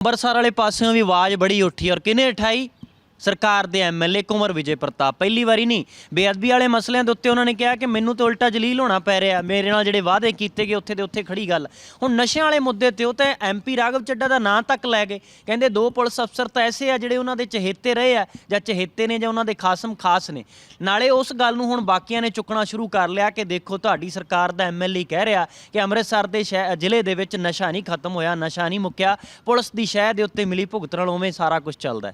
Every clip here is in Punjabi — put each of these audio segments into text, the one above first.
ਅੰਮ੍ਰਿਤਸਰ ਵਾਲੇ ਪਾਸਿਓਂ ਵੀ ਆਵਾਜ਼ ਬੜੀ ਉੱਠੀ ਔਰ ਕਿਨੇ ਉਠਾਈ? ਸਰਕਾਰ ਦੇ ਐਮਐਲਏ ਕੁਮਰ ਵਿਜੇ ਪ੍ਰਤਾਪ। ਪਹਿਲੀ ਵਾਰੀ ਨਹੀਂ, ਬੇਅਦਬੀ ਵਾਲੇ ਮਸਲਿਆਂ ਦੇ ਉੱਤੇ ਉਹਨਾਂ ਨੇ ਕਿਹਾ ਕਿ ਮੈਨੂੰ ਤਾਂ ਉਲਟਾ ਜਲੀਲ ਹੋਣਾ ਪੈ ਰਿਹਾ ਮੇਰੇ ਨਾਲ ਜਿਹੜੇ ਵਾਅਦੇ ਕੀਤੇ ਗਏ, ਉੱਥੇ ਦੇ ਉੱਥੇ ਖੜੀ ਗੱਲ। ਹੁਣ ਨਸ਼ਿਆਂ ਵਾਲੇ ਮੁੱਦੇ ਤੇ ਉਹ ਤਾਂ ਐਮਪੀ ਰਾਘਵ ਚੱਡਾ ਦਾ ਨਾਂ ਤੱਕ ਲੈ ਗਏ। ਕਹਿੰਦੇ ਦੋ ਪੁਲਿਸ ਅਫਸਰ ਤਾਂ ਐਸੇ ਆ ਜਿਹੜੇ ਉਹਨਾਂ ਦੇ ਚਹੇਤੇ ਰਹੇ ਆ, ਜਾਂ ਚਹੇਤੇ ਨੇ, ਜਾਂ ਉਹਨਾਂ ਦੇ ਖਾਸਮ ਖਾਸ ਨੇ। ਨਾਲੇ ਉਸ ਗੱਲ ਨੂੰ ਹੁਣ ਬਾਕੀਆਂ ਨੇ ਚੁੱਕਣਾ ਸ਼ੁਰੂ ਕਰ ਲਿਆ ਕਿ ਦੇਖੋ, ਤੁਹਾਡੀ ਸਰਕਾਰ ਦਾ ਐਮਐਲਏ ਕਹਿ ਰਿਹਾ ਕਿ ਅੰਮ੍ਰਿਤਸਰ ਦੇ ਸ਼ਹਿ- ਜ਼ਿਲ੍ਹੇ ਦੇ ਵਿੱਚ ਨਸ਼ਾ ਨਹੀਂ ਖਤਮ ਹੋਇਆ, ਨਸ਼ਾ ਨਹੀਂ ਮੁੱਕਿਆ। ਪੁਲਿਸ ਦੀ ਸ਼ਹਿ ਦੇ ਉੱਤੇ ਮਿਲੀ ਭੁਗਤ ਨਾਲ ਉਵੇਂ ਸਾਰਾ ਕੁਝ ਚੱਲਦਾ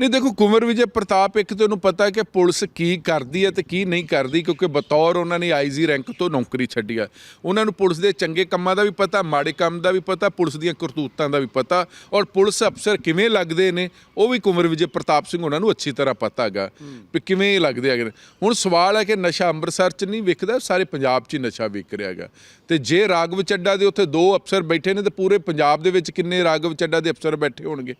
ਨਹੀਂ, ਦੇਖੋ ਕੁੰਵਰ ਵਿਜੇ ਪ੍ਰਤਾਪ, ਇੱਕ ਤੁਹਾਨੂੰ ਪਤਾ ਹੈ ਕਿ ਪੁਲਿਸ ਕੀ ਕਰਦੀ ਹੈ ਤੇ ਕੀ ਨਹੀਂ ਕਰਦੀ, ਕਿਉਂਕਿ ਬਤੌਰ ਉਹਨਾਂ ਨੇ ਆਈਜੀ ਰੈਂਕ ਤੋਂ ਨੌਕਰੀ ਛੱਡੀ ਆ ਉਹਨਾਂ ਨੂੰ ਪੁਲਿਸ ਦੇ ਚੰਗੇ ਕੰਮਾਂ ਦਾ ਵੀ ਪਤਾ, ਮਾੜੇ ਕੰਮ ਦਾ ਵੀ ਪਤਾ, ਪੁਲਿਸ ਦੀਆਂ ਕਰਤੂਤਾਂ ਦਾ ਵੀ ਪਤਾ, ਔਰ ਪੁਲਿਸ ਅਫਸਰ ਕਿਵੇਂ ਲੱਗਦੇ ਨੇ, ਉਹ ਵੀ ਕੁੰਵਰ ਵਿਜੇ ਪ੍ਰਤਾਪ ਸਿੰਘ ਉਹਨਾਂ ਨੂੰ ਅੱਛੀ ਤਰ੍ਹਾਂ ਪਤਾ ਹੈਗਾ ਵੀ ਕਿਵੇਂ ਲੱਗਦੇ ਹੈਗੇ ਨੇ। ਹੁਣ ਸਵਾਲ ਹੈ ਕਿ ਨਸ਼ਾ ਅੰਮ੍ਰਿਤਸਰ 'ਚ ਨਹੀਂ ਵਿਕਦਾ ਸਾਰੇ ਪੰਜਾਬ 'ਚ ਹੀ ਨਸ਼ਾ ਵਿਕ ਰਿਹਾ ਹੈਗਾ। ਤੇ ਜੇ ਰਾਘਵ ਚੱਡਾ ਦੇ ਉੱਥੇ ਦੋ ਅਫਸਰ ਬੈਠੇ ਨੇ, ਤੇ ਪੂਰੇ ਪੰਜਾਬ ਦੇ ਵਿੱਚ ਕਿੰਨੇ ਰਾਘਵ ਚੱਡਾ ਦੇ ਅਫਸਰ ਬੈਠੇ ਹੋਣਗੇ?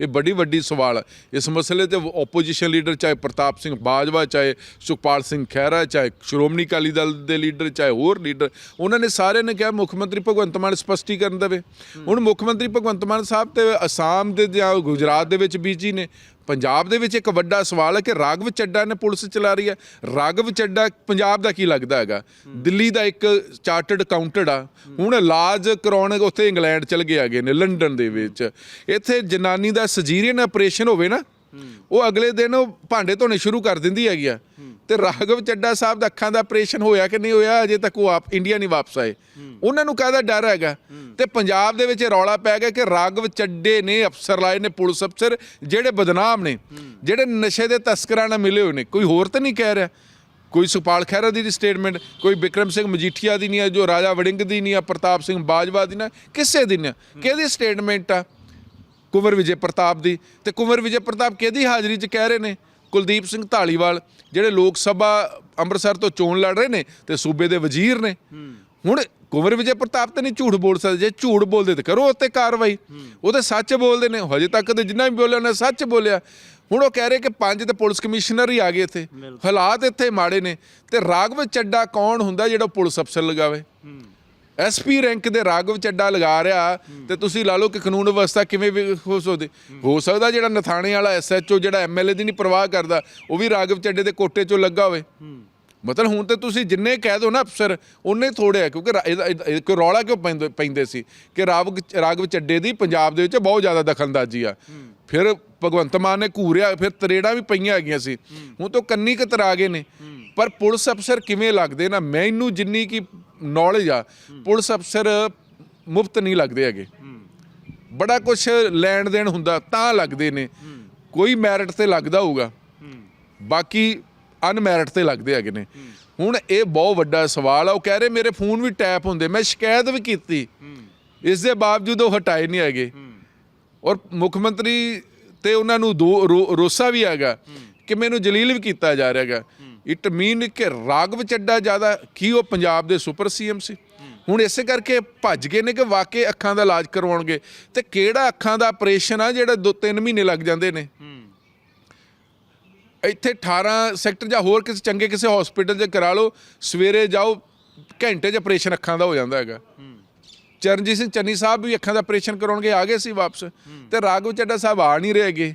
ਇਹ ਬੜੀ ਵੱਡੀ ਸਵਾਲ ਹੈ। ਇਸ ਮਸਲੇ ਤੇ ਆਪੋਜੀਸ਼ਨ ਲੀਡਰ ਚਾਹੇ ਪ੍ਰਤਾਪ ਸਿੰਘ ਬਾਜਵਾ, ਚਾਹੇ ਸੁਖਪਾਲ ਸਿੰਘ ਖਹਿਰਾ, ਚਾਹੇ ਸ਼੍ਰੋਮਣੀ ਅਕਾਲੀ ਦਲ ਦੇ ਲੀਡਰ ਚਾਹੇ ਹੋਰ ਲੀਡਰ ਉਹਨਾਂ ਨੇ ਸਾਰਿਆਂ ਨੇ ਕਿਹਾ ਮੁੱਖ ਮੰਤਰੀ ਭਗਵੰਤ ਮਾਨ ਸਪਸ਼ਟੀਕਰਨ ਦੇਵੇ। ਹੁਣ ਮੁੱਖ ਮੰਤਰੀ ਭਗਵੰਤ ਮਾਨ ਸਾਹਿਬ ਤੇ ਅਸਾਮ ਦੇ ਜਾਂ ਗੁਜਰਾਤ ਦੇ ਵਿੱਚ ਬੀਜੀ ਨੇ। ਪੰਜਾਬ ਦੇ ਵਿੱਚ ਇੱਕ ਵੱਡਾ ਸਵਾਲ ਹੈ ਕਿ ਰਾਘਵ ਚੱਡਾ ਨੇ ਪੁਲਿਸ ਚਲਾ ਰਹੀ ਹੈ। ਰਾਘਵ ਚੱਡਾ ਪੰਜਾਬ ਦਾ ਕੀ ਲੱਗਦਾ ਹੈਗਾ? ਦਿੱਲੀ ਦਾ ਇੱਕ ਚਾਰਟਰਡ ਅਕਾਊਂਟੈਂਟ ਆ। ਹੁਣ ਇਲਾਜ ਕਰਾਉਣ ਉੱਥੇ ਇੰਗਲੈਂਡ ਚਲ ਗਏ ਹੈਗੇ ਨੇ, ਲੰਡਨ ਦੇ ਵਿੱਚ। ਇੱਥੇ ਜਨਾਨੀ ਦਾ ਸਜੀਰੀਅਨ ਆਪਰੇਸ਼ਨ ਹੋਵੇ ਨਾ ਉਹ ਅਗਲੇ ਦਿਨ ਉਹ ਭਾਂਡੇ ਧੋਣੇ ਸ਼ੁਰੂ ਕਰ ਦਿੰਦੀ ਹੈਗੀ ਆ। ਤੇ ਰਾਘਵ ਚੱਡਾ ਸਾਹਿਬ ਦਾ ਅੱਖਾਂ ਦਾ ਆਪਰੇਸ਼ਨ ਹੋਇਆ ਕਿ ਨਹੀਂ ਹੋਇਆ ਅਜੇ ਤੱਕ ਉਹ ਆਪ ਇੰਡੀਆ ਨਹੀਂ ਵਾਪਸ ਆਏ। ਉਹਨਾਂ ਨੂੰ ਕਾਹਦਾ ਡਰ ਹੈਗਾ? ਤੇ ਪੰਜਾਬ ਦੇ ਵਿੱਚ ਇਹ ਰੌਲਾ ਪੈ ਗਿਆ ਕਿ ਰਾਘਵ ਚੱਡੇ ਨੇ ਅਫਸਰ ਲਾਏ ਨੇ ਪੁਲਿਸ ਅਫਸਰ, ਜਿਹੜੇ ਬਦਨਾਮ ਨੇ, ਜਿਹੜੇ ਨਸ਼ੇ ਦੇ ਤਸਕਰਾਂ ਨਾਲ ਮਿਲੇ ਹੋਏ ਨੇ। ਕੋਈ ਹੋਰ ਤਾਂ ਨਹੀਂ ਕਹਿ ਰਿਹਾ? ਕੋਈ ਸੁਪਾਲ ਖਹਿਰਾ ਦੀ ਸਟੇਟਮੈਂਟ ਕੋਈ ਵਿਕਰਮ ਸਿੰਘ ਮਜੀਠੀਆ ਦੀ ਨਹੀਂ ਹੈ ਜੋ ਰਾਜਾ ਵੜਿੰਗ ਦੀ ਨਹੀਂ ਹੈ ਪ੍ਰਤਾਪ ਸਿੰਘ ਬਾਜਵਾ ਦੀ ਨਾ ਕਿਸੇ ਦੀ ਨਹੀਂ ਕਿਹਦੀ ਸਟੇਟਮੈਂਟ ਆ? ਕੁੰਵਰ ਵਿਜੇ ਪ੍ਰਤਾਪ ਦੀ ਤੇ ਕੁੰਵਰ ਵਿਜੇ ਪ੍ਰਤਾਪ ਕਿਹਦੀ ਹਾਜ਼ਰੀ 'ਚ ਕਹਿ ਰਹੇ ਨੇ? ਕੁਲਦੀਪ ਸਿੰਘ ਢਾਲੀਵਾਲ ਜਿਹੜੇ ਲੋਕ ਸਭਾ ਅੰਮ੍ਰਿਤਸਰ ਤੋਂ ਚੋਣ ਲੜ ਰਹੇ ਨੇ ਤੇ ਸੂਬੇ ਦੇ ਵਜ਼ੀਰ ਨੇ। ਹੁਣ ਕੁੰਵਰ ਵਿਜੇ ਪ੍ਰਤਾਪ ਤੇ ਨਹੀਂ ਝੂਠ ਬੋਲ ਸਕਦੇ ਜੇ ਝੂਠ ਬੋਲਦੇ ਤੇ ਕਰੋ ਉੱਤੇ ਕਾਰਵਾਈ। ਉਹ ਤੇ ਸੱਚ ਬੋਲਦੇ ਨੇ ਹਜੇ ਤੱਕ ਤੇ ਜਿੰਨਾ ਵੀ ਬੋਲਿਆ ਉਹਨੇ ਸੱਚ ਬੋਲਿਆ। ਹੁਣ ਉਹ ਕਹਿ ਰਹੇ ਕਿ ਪੰਜ ਤੇ ਪੁਲਿਸ ਕਮਿਸ਼ਨਰ ਹੀ ਆ ਗਏ ਇੱਥੇ। ਹਾਲਾਤ ਇੱਥੇ ਮਾੜੇ ਨੇ ਤੇ ਰਾਘਵ ਚੱਡਾ ਕੌਣ ਹੁੰਦਾ ਜਿਹੜਾ ਪੁਲਿਸ ਅਫਸਰ ਲਗਾਵੇ? ਐਸਪੀ ਰੈਂਕ ਦੇ ਰਾਘਵ ਚੱਡਾ ਲਗਾ ਰਿਹਾ ਤੇ ਤੁਸੀਂ ਲਾ ਲਓ ਕਿ ਕਾਨੂੰਨ ਵਿਵਸਥਾ ਕਿਵੇਂ ਵੀ ਹੋ ਸਕਦੇ। ਹੋ ਸਕਦਾ ਜਿਹੜਾ ਨਥਾਣੇ ਵਾਲਾ ਐਸਐਚਓ ਜਿਹੜਾ ਐਮਐਲਏ ਦੀ ਨਹੀਂ ਪਰਵਾਹ ਕਰਦਾ, ਉਹ ਵੀ ਰਾਘਵ ਚੱਡੇ ਦੇ ਕੋਟੇ 'ਚੋਂ ਲੱਗਾ ਹੋਵੇ। ਮਤਲਬ ਹੁਣ ਤੇ ਤੁਸੀਂ ਜਿੰਨੇ ਕਹਿ ਦੋ ਨਾ ਅਫਸਰ ਉਹਨੇ ਥੋੜੇ ਆ, ਕਿਉਂਕਿ ਇਹਦਾ- ਇਹਦਾ- ਕੋਈ ਰੌਲਾ ਕਿਉਂ ਪੈਂਦੇ ਪੈਂਦੇ ਸੀ ਕਿ ਰਾਵ ਰਾਘਵ ਚੱਡੇ ਦੀ ਪੰਜਾਬ ਦੇ ਵਿੱਚ ਬਹੁਤ ਜ਼ਿਆਦਾ ਦਖਲਅੰਦਾਜ਼ੀ ਆ। ਫਿਰ ਭਗਵੰਤ ਮਾਨ ਨੇ ਘੂਰਿਆ, ਫਿਰ ਤਰੇੜਾਂ ਵੀ ਪਈਆਂ ਹੈਗੀਆਂ ਸੀ। ਹੁਣ ਤੋਂ ਕੰਨੀ ਕਤਰਾ ਗਏ ਨੇ। ਪਰ ਪੁਲਿਸ ਅਫਸਰ ਕਿਵੇਂ ਲੱਗਦੇ ਨਾ? ਮੈਨੂੰ ਜਿੰਨੀ ਕੀ ਨੌਲੇਜ ਆ। ਪੁਲਿਸ ਅਫਸਰ ਮੁਫਤ ਨਹੀਂ ਲੱਗਦੇ ਹੈਗੇ। ਬੜਾ ਕੁਝ ਲੈਣ ਦੇਣ ਹੁੰਦਾ ਤਾਂ ਲੱਗਦੇ ਨੇ। ਕੋਈ ਮੈਰਿਟ ਤੇ ਲੱਗਦਾ ਹੋਊਗਾ। ਬਾਕੀ ਅਨਮੈਰਿਟ ਤੇ ਲੱਗਦੇ ਹੈਗੇ ਨੇ। ਹੁਣ ਇਹ ਬਹੁਤ ਵੱਡਾ ਸਵਾਲ ਆ। ਉਹ ਕਹਿ ਰਹੇ ਮੇਰੇ ਫੋਨ ਵੀ ਟੈਪ ਹੁੰਦੇ। ਮੈਂ ਸ਼ਿਕਾਇਤ ਵੀ ਕੀਤੀ। ਇਸ ਦੇ ਬਾਵਜੂਦ ਉਹ ਹਟਾਏ ਨਹੀਂ ਹੈਗੇ। ਔਰ ਮੁੱਖ ਮੰਤਰੀ ਤੇ ਉਹਨਾਂ ਨੂੰ ਰੋਸਾ ਵੀ ਹੈਗਾ ਕਿ ਮੈਨੂੰ ਜਲੀਲ ਵੀ ਕੀਤਾ ਜਾ ਰਿਹਾ ਹੈਗਾ। ਇਟ ਮੀਨ ਕਿ ਰਾਗਵ ਚੱਡਾ ਜ਼ਿਆਦਾ ਕੀ ਉਹ ਪੰਜਾਬ ਦੇ ਸੁਪਰ ਸੀਐਮ ਸੀ। ਹੁਣ ਇਸੇ ਕਰਕੇ ਭੱਜ ਗਏ ਨੇ ਕਿ ਵਾਕਈ ਅੱਖਾਂ ਦਾ ਇਲਾਜ ਕਰਵਾਉਣਗੇ। ਤੇ ਕਿਹੜਾ ਅੱਖਾਂ ਦਾ ਆਪਰੇਸ਼ਨ ਆ ਜਿਹੜਾ 2-3 ਮਹੀਨੇ ਲੱਗ ਜਾਂਦੇ ਨੇ? ਇੱਥੇ 18 ਸੈਕਟਰ ਜਾਂ ਹੋਰ ਕਿਸੇ ਚੰਗੇ ਕਿਸੇ ਹਸਪੀਟਲ 'ਚ ਕਰਾ ਲਓ, ਸਵੇਰੇ ਜਾਓ, ਘੰਟੇ 'ਚ ਆਪਰੇਸ਼ਨ ਅੱਖਾਂ ਦਾ ਹੋ ਜਾਂਦਾ ਹੈਗਾ। ਚਰਨਜੀਤ ਸਿੰਘ ਚੰਨੀ ਸਾਹਿਬ ਵੀ ਅੱਖਾਂ ਦਾ ਆਪਰੇਸ਼ਨ ਕਰਾਉਣਗੇ, ਆ ਗਏ ਸੀ ਵਾਪਸ। ਤੇ ਰਾਘਵ ਚੱਡਾ ਸਾਹਿਬ ਆ ਨਹੀਂ ਰਹੇਗੇ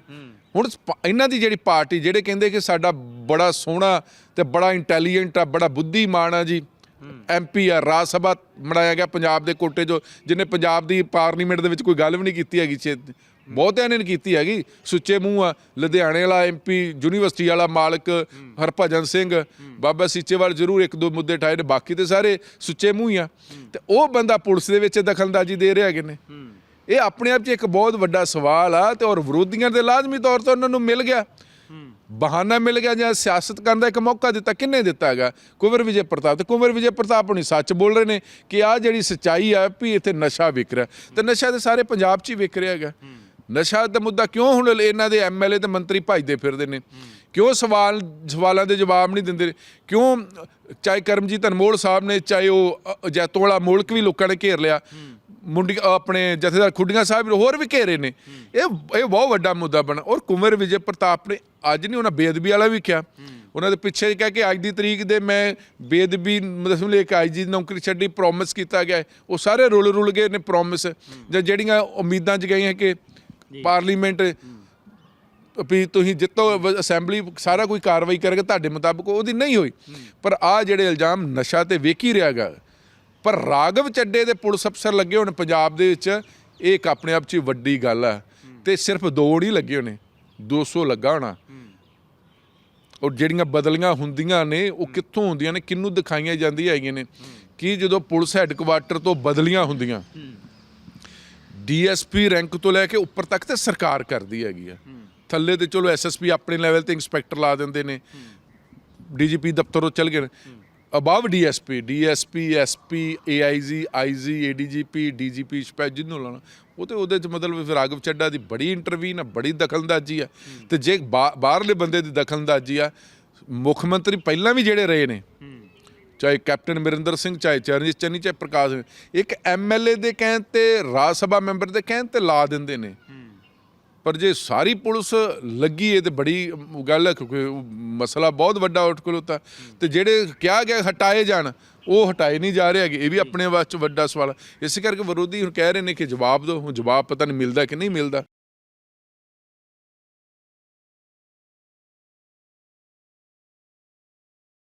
ਹੁਣ ਇਹਨਾਂ ਦੀ ਜਿਹੜੀ ਪਾਰਟੀ, ਜਿਹੜੇ ਕਹਿੰਦੇ ਕਿ ਸਾਡਾ ਬੜਾ ਸੋਹਣਾ ਤੇ ਬੜਾ ਇੰਟੈਲੀਜੈਂਟ ਆ, ਬੜਾ ਬੁੱਧੀਮਾਨ ਆ ਜੀ ਐਮਪੀ ਆ, ਰਾਜ ਸਭਾ ਬਣਾਇਆ ਗਿਆ ਪੰਜਾਬ ਦੇ ਕੋਟੇ 'ਚੋਂ, ਜਿਹਨੇ ਪੰਜਾਬ ਦੀ ਪਾਰਲੀਮੈਂਟ ਦੇ ਵਿੱਚ ਕੋਈ ਗੱਲ ਵੀ ਨਹੀਂ ਕੀਤੀ ਹੈਗੀ, ਛੇ ਬਹੁਤਿਆਂ ਨੇ ਕੀਤੀ ਹੈਗੀ, ਸੁੱਚੇ ਮੂੰਹ ਆ, ਲੁਧਿਆਣੇ ਵਾਲਾ ਐਮਪੀ ਯੂਨੀਵਰਸਿਟੀ ਵਾਲਾ ਮਾਲਕ ਹਰਭਜਨ ਸਿੰਘ, ਬਾਬਾ ਸੀਚੇਵਾਲ ਜ਼ਰੂਰ ਇੱਕ ਦੋ ਮੁੱਦੇ ਠਾਏ ਨੇ, ਬਾਕੀ ਤੇ ਸਾਰੇ ਸੁੱਚੇ ਮੂੰਹ ਹੀ ਆ। ਤੇ ਉਹ ਬੰਦਾ ਪੁਲਿਸ ਦੇ ਵਿੱਚ ਦਖਲਅੰਦਾਜ਼ੀ ਦੇ ਰਿਹਾ ਹੈਗੇ ਨੇ ਇਹ ਆਪਣੇ ਆਪ 'ਚ ਇੱਕ ਬਹੁਤ ਵੱਡਾ ਸਵਾਲ ਆ ਤੇ ਔਰ ਵਿਰੋਧੀਆਂ ਦੇ ਲਾਜ਼ਮੀ ਤੌਰ ਤੇ ਉਹਨਾਂ ਨੂੰ ਮਿਲ ਗਿਆ। ਬਹਾਨਾ ਮਿਲ ਗਿਆ ਜਾਂ ਸਿਆਸਤ ਕਰਨ ਦਾ ਇੱਕ ਮੌਕਾ ਦਿੱਤਾ ਕਿੰਨੇ ਦਿੱਤਾ ਹੈਗਾ? ਕੁਵਰ ਵਿਜੇ ਪ੍ਰਤਾਪ ਤੇ ਕੁਵਰ ਵਿਜੇ ਪ੍ਰਤਾਪ ਹੁਣੀ ਸੱਚ ਬੋਲ ਰਹੇ ਨੇ ਕਿ ਆ ਜਿਹੜੀ ਸੱਚਾਈ ਆ ਵੀ ਇੱਥੇ ਨਸ਼ਾ ਵਿਕ ਰਿਹਾ। ਤੇ ਨਸ਼ਾ ਤੇ ਸਾਰੇ ਪੰਜਾਬ 'ਚ ਹੀ ਵਿਕ ਰਿਹਾ ਹੈਗਾ। ਨਸ਼ਾ ਦਾ ਮੁੱਦਾ ਕਿਉਂ ਹੁਣ ਇਹਨਾਂ ਦੇ ਐਮਐਲਏ ਤੇ ਮੰਤਰੀ ਭਜਦੇ ਫਿਰਦੇ ਨੇ? ਕਿਉਂ ਸਵਾਲ ਸਵਾਲਾਂ ਦੇ ਜਵਾਬ ਨਹੀਂ ਦਿੰਦੇ? ਕਿਉਂ ਚਾਹੇ ਕਰਮਜੀਤ ਅਨਮੋਲ ਸਾਹਿਬ ਨੇ ਚਾਹੇ ਉਹ ਅ, ਜੈਤੋਂ ਵਾਲਾ ਮੁਲਕ ਵੀ ਲੋਕਾਂ ਨੇ ਘੇਰ ਲਿਆ? ਮੁੰਡੀ ਆਪਣੇ ਜਥੇਦਾਰ ਖੁੱਡੀਆਂ ਸਾਹਿਬ ਹੋਰ ਵੀ ਘੇਰੇ ਨੇ। ਇਹ ਇਹ ਬਹੁਤ ਵੱਡਾ ਮੁੱਦਾ ਬਣਾ। ਔਰ ਕੁੰਵਰ ਵਿਜੇ ਪ੍ਰਤਾਪ ਨੇ ਅੱਜ ਨਹੀਂ ਉਹਨਾਂ ਬੇਅਦਬੀ ਵਾਲਾ ਵੀ ਕਿਹਾ। ਉਹਨਾਂ ਦੇ ਪਿੱਛੇ ਕਹਿ ਕੇ ਅੱਜ ਦੀ ਤਰੀਕ ਦੇ ਮੈਂ ਬੇਅਦਬੀ ਮਤਲਬ ਲੈ ਕੇ ਆਈਜੀ ਦੀ ਨੌਕਰੀ ਛੱਡੀ ਪ੍ਰੋਮਿਸ ਕੀਤਾ ਗਿਆ। ਉਹ ਸਾਰੇ ਰੁਲ ਰੁਲ ਗਏ ਨੇ ਪ੍ਰੋਮਿਸ ਜਾਂ ਜਿਹੜੀਆਂ ਉਮੀਦਾਂ ਜਗਾਈਆਂ ਕਿ ਪਾਰਲੀਮੈਂਟ ਵੀ ਤੁਸੀਂ ਜਿੱਤੋ ਅਸੈਂਬਲੀ ਸਾਰਾ ਕੋਈ ਕਾਰਵਾਈ ਕਰੇਗਾ ਤੁਹਾਡੇ ਮੁਤਾਬਕ ਉਹਦੀ ਨਹੀਂ ਹੋਈ। ਪਰ ਆ ਜਿਹੜੇ ਇਲਜ਼ਾਮ ਨਸ਼ਾ ਤੇ ਵੇਖ ਹੀ ਰਿਹਾ ਗਾ ਪਰ ਰਾਗਵ ਚੱਡੇ ਦੇ ਪੁਲਿਸ ਅਫਸਰ ਲੱਗੇ ਹੋਣ ਪੰਜਾਬ ਦੇ ਵਿੱਚ। ਇਹ ਇੱਕ ਆਪਣੇ ਆਪ 'ਚ ਵੱਡੀ ਗੱਲ ਆ ਤੇ ਸਿਰਫ ਦੋ ਨਹੀਂ ਲੱਗੇ ਹੋਣੇ 200 ਲੱਗਾ ਹੋਣਾ। ਔਰ ਜਿਹੜੀਆਂ ਬਦਲੀਆਂ ਹੁੰਦੀਆਂ ਨੇ ਉਹ ਕਿੱਥੋਂ ਹੁੰਦੀਆਂ ਨੇ ਕਿੰਨੂੰ ਦਿਖਾਈਆਂ ਜਾਂਦੀਆਂ ਹੈਗੀਆਂ ਨੇ? ਕਿ ਜਦੋਂ ਪੁਲਿਸ ਹੈੱਡਕੁਆਟਰ ਤੋਂ ਬਦਲੀਆਂ ਹੁੰਦੀਆਂ ਡੀਐਸਪੀ ਰੈਂਕ ਤੋਂ ਲੈ ਕੇ ਉੱਪਰ ਤੱਕ ਤੇ ਸਰਕਾਰ ਕਰਦੀ ਹੈਗੀ ਆ। ਥੱਲੇ ਤੇ ਚਲੋ ਐਸਐਸਪੀ ਆਪਣੇ ਲੈਵਲ ਤੇ ਇੰਸਪੈਕਟਰ ਲਾ ਦਿੰਦੇ ਨੇ। ਡੀਜੀਪੀ ਦਫ਼ਤਰੋਂ ਚਲ ਗਏ above DSP DSP SP AIG IG ADGP DGP ਸਪੈ ਜਿਹਨੂੰ ਲਾਣਾ ਉਹ ਤੇ ਉਹਦੇ ਚ ਮਤਲਬ ਫਿਰ ਰਾਗਵ ਚੱਡਾ ਦੀ ਬੜੀ ਇੰਟਰਵੀਨ ਆ ਬੜੀ ਦਖਲਅੰਦਾਜ਼ੀ ਆ। ਤੇ ਜੇ ਬਾਹਰਲੇ ਬੰਦੇ ਦੀ ਦਖਲਅੰਦਾਜ਼ੀ ਆ ਮੁੱਖ ਮੰਤਰੀ ਪਹਿਲਾਂ ਵੀ ਜਿਹੜੇ ਰਹੇ ਨੇ ਚਾਹੇ ਕੈਪਟਨ ਅਮਰਿੰਦਰ ਸਿੰਘ ਚਾਹੇ ਚਰਨਜੀਤ ਚੰਨੀ ਚਾਹੇ ਪ੍ਰਕਾਸ਼ ਸਿੰਘ, ਇੱਕ ਐਮਐਲਏ ਦੇ ਕਹਿਣ ਤੇ ਰਾਜ ਸਭਾ ਮੈਂਬਰ ਦੇ ਕਹਿਣ ਤੇ ਲਾ ਦਿੰਦੇ ਨੇ। ਪਰ ਜੇ ਸਾਰੀ ਪੁਲਿਸ ਲੱਗੀ ਏ ਤੇ ਬੜੀ ਗੱਲ ਹੈ ਕਿਉਂਕਿ ਮਸਲਾ ਬਹੁਤ ਵੱਡਾ ਉੱਠ ਖਲੋਤਾ। ਤੇ ਜਿਹੜੇ ਕਿਹਾ ਗਿਆ ਹਟਾਏ ਜਾਣ ਉਹ ਹਟਾਏ ਨਹੀਂ ਜਾ ਰਹੇ ਹੈਗੇ। ਇਹ ਵੀ ਆਪਣੇ ਵਾਸਤੇ ਵੱਡਾ ਸਵਾਲ। ਇਸੇ ਕਰਕੇ ਵਿਰੋਧੀ ਹੁਣ ਕਹਿ ਰਹੇ ਨੇ ਕਿ ਜਵਾਬ ਦਿਓ ਹੁਣ ਜਵਾਬ ਪਤਾ ਨਹੀਂ ਮਿਲਦਾ ਕਿ ਨਹੀਂ ਮਿਲਦਾ।